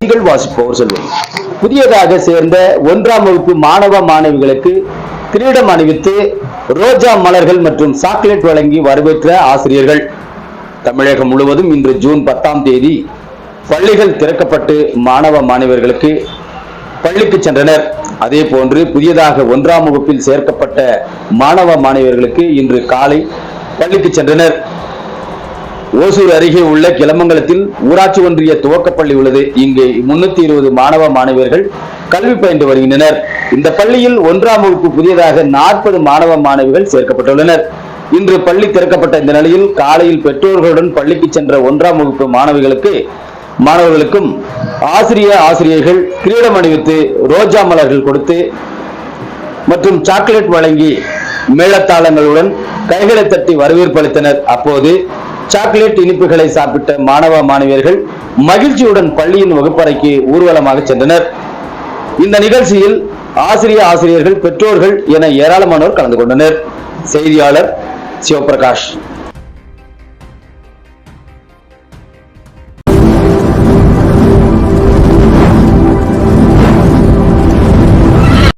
செய்திகள் செல்வம். புதியதாக சேர்ந்த ஒன்றாம் வகுப்பு மாணவ மாணவிகளுக்கு கிரீடம் அணிவித்து ரோஜா மலர்கள் மற்றும் சாக்லேட் வழங்கி வரவேற்ற ஆசிரியர்கள். தமிழகம் முழுவதும் இன்று ஜூன் பத்தாம் தேதி பள்ளிகள் திறக்கப்பட்டு மாணவ மாணவர்களுக்கு பள்ளிக்கு சென்றனர். அதே போன்று புதியதாக ஒன்றாம் வகுப்பில் சேர்க்கப்பட்ட மாணவ மாணவியர்களுக்கு இன்று காலை பள்ளிக்கு சென்றனர். ஓசூர் அருகே உள்ள கிளமங்கலத்தில் ஊராட்சி ஒன்றிய துவக்கப்பள்ளி உள்ளது. இங்கு முன்னூத்தி இருபது மாணவ மாணவியர்கள் கல்வி பயின்று வருகின்றனர். இந்த பள்ளியில் ஒன்றாம் வகுப்பு புதியதாக நாற்பது மாணவ மாணவிகள் சேர்க்கப்பட்டுள்ளனர். இன்று பள்ளி திறக்கப்பட்ட இந்த நிலையில் காலையில் பெற்றோர்களுடன் பள்ளிக்கு சென்ற ஒன்றாம் வகுப்பு மாணவிகளுக்கு மாணவர்களுக்கும் ஆசிரிய ஆசிரியர்கள் கிரீடம் அணிவித்து ரோஜா மலர்கள் கொடுத்து மற்றும் சாக்லேட் வழங்கி மேளத்தாளங்களுடன் கைகளை தட்டி வரவேற்பு அளித்தனர். அப்போது சாக்லேட் இனிப்புகளை சாப்பிட்ட மாணவ மாணவியர்கள் மகிழ்ச்சியுடன் பள்ளியின் வகுப்பறைக்கு ஊர்வலமாக சென்றனர். இந்த நிகழ்ச்சியில் ஆசிரிய ஆசிரியர்கள் பெற்றோர்கள் என ஏராளமானோர் கலந்து கொண்டனர். செய்தியாளர் சிவபிரகாஷ்.